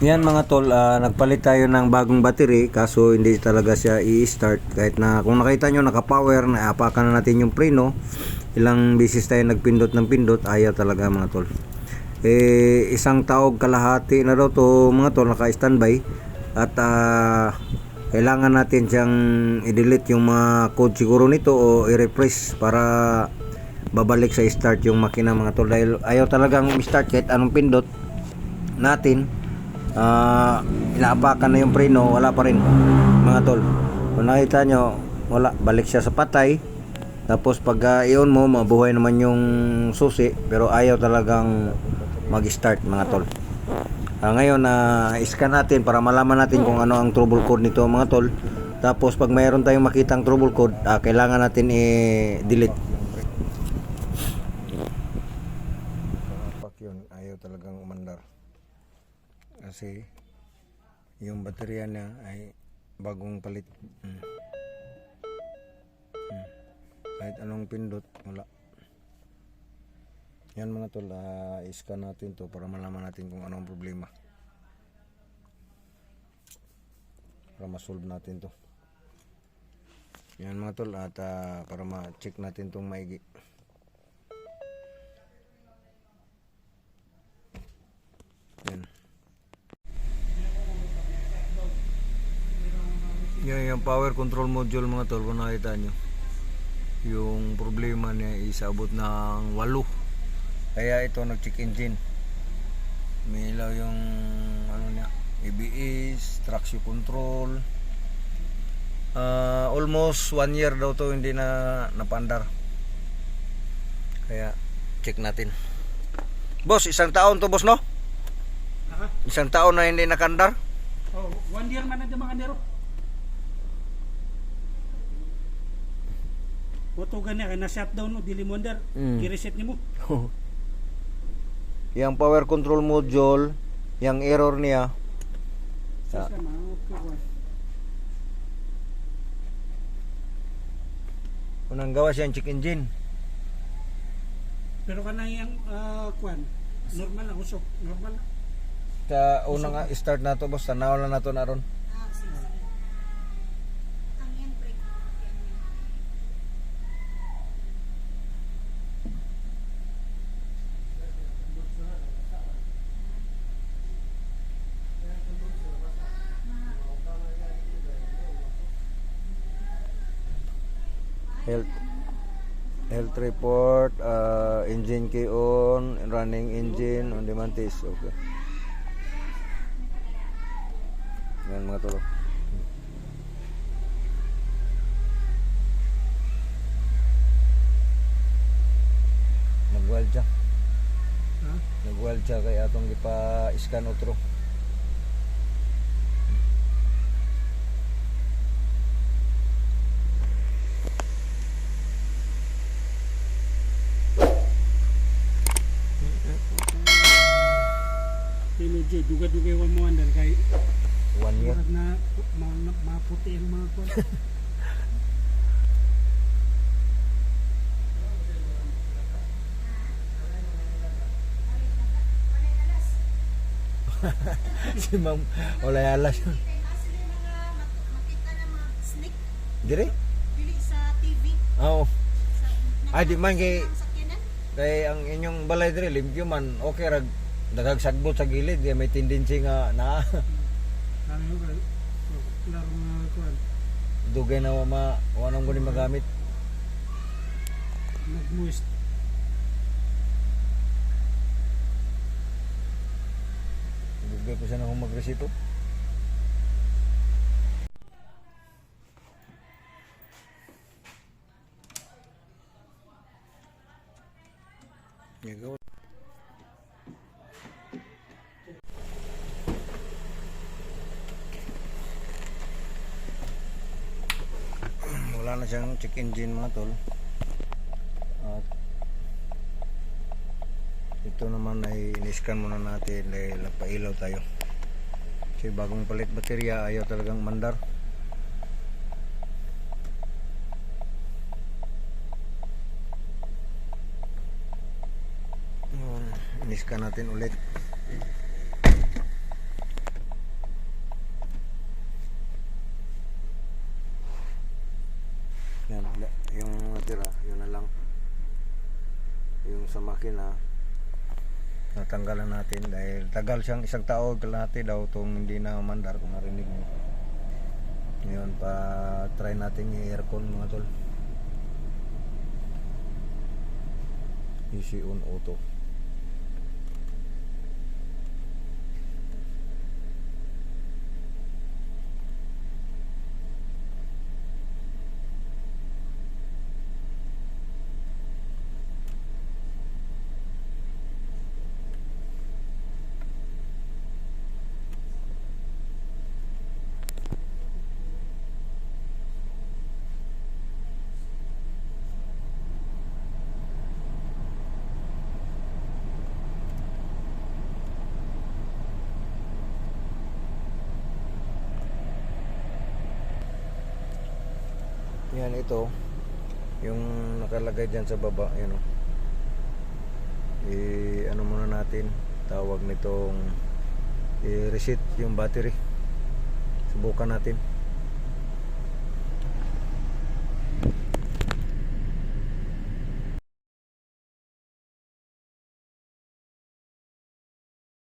Yan mga tol, ah, nagpalit tayo ng bagong battery kaso hindi talaga siya i-start. Kahit na kung nakita nyo naka-power na apakan na natin yung preno. Ilang bisis tayo nagpindot ng pindot ayaw talaga mga tol. Eh isang taog kalahati na daw to mga tol naka-standby. At ah, kailangan natin siyang i-delete yung mga code siguro nito o i-refresh para babalik sa start yung makina mga tol. Dahil ayaw talagang start kahit anong pindot natin ah inaapakan na yung preno wala pa rin mga tol. Kung nakita nyo wala balik siya sa patay. Tapos pag ah, i-on mo mabuhay naman yung susi pero ayaw talagang mag start mga tol. Ah, ngayon na scan natin para malaman natin kung ano ang trouble code nito mga tol. Tapos pag mayroon tayong makitang trouble code ah, kailangan natin i-delete. Ayaw talagang umandar. Kasi yung baterya niya ay bagong palit. Mm. Mm. Kahit anong pindot, wala. Yan mga tol, ah, i-scan natin to para malaman natin kung ano ang problema. Para ma-solve natin to. Yan mga tol, at ah, para ma-check natin tong maigi. Yung power control module mga tol kung nakita nyo. Yung problema niya is abot ng 8. Kaya ito nag-check engine. May ilaw yung ano niya, ABS, traction control. Ah, almost one year daw to hindi na napandar. Kaya check natin. Boss, isang taon to boss no? Aha. Isang taon na hindi nakandar? Oh, one year man na mga nero. Oto gani na shutdown no dili mo under. Mm. I-reset nimo. yung power control module, yung error niya, Sa Ah. kuan. unang gawa siya yung check engine. Pero kana yang ah, kuan normal lang usok, normal lang. Sa unang start na to boss, tanaw na nato na Health health report, uh, engine key on, running engine on demand test. Okay. Yan mga tolo. Nagweld siya. Ha? Nagweld siya kay atong gipa-scan otro. J duga-duga wa mo under kay One year. na ma, maputi ang mga kuan. si Ma'am wala alas. mga snake Dire? dili sa TV Oo. Ay, di man kay kay ang inyong balay dire limpyo man okay rag daghag sagbot sa gilid may tendency nga na Kami mo ba klaro nga kuan. dugay na wa ma wa nang guni magamit. Nag-moist. Dugay pa siya na magresito. Yagaw. Wala na siyang check engine mga tol. At ito naman ay in-scan muna natin dahil napailaw tayo. Kasi bagong palit baterya ayaw talagang mandar. In-scan natin ulit. yung natira yun na lang. Yung sa makina natanggalan natin dahil tagal siyang isang taon tao kalahati daw itong hindi na mandar kung narinig mo. Ngayon pa try natin yung aircon mga tol. Easy on auto. Yan ito. Yung nakalagay dyan sa baba yan o i ano muna natin tawag nitong i-reset yung battery. Subukan natin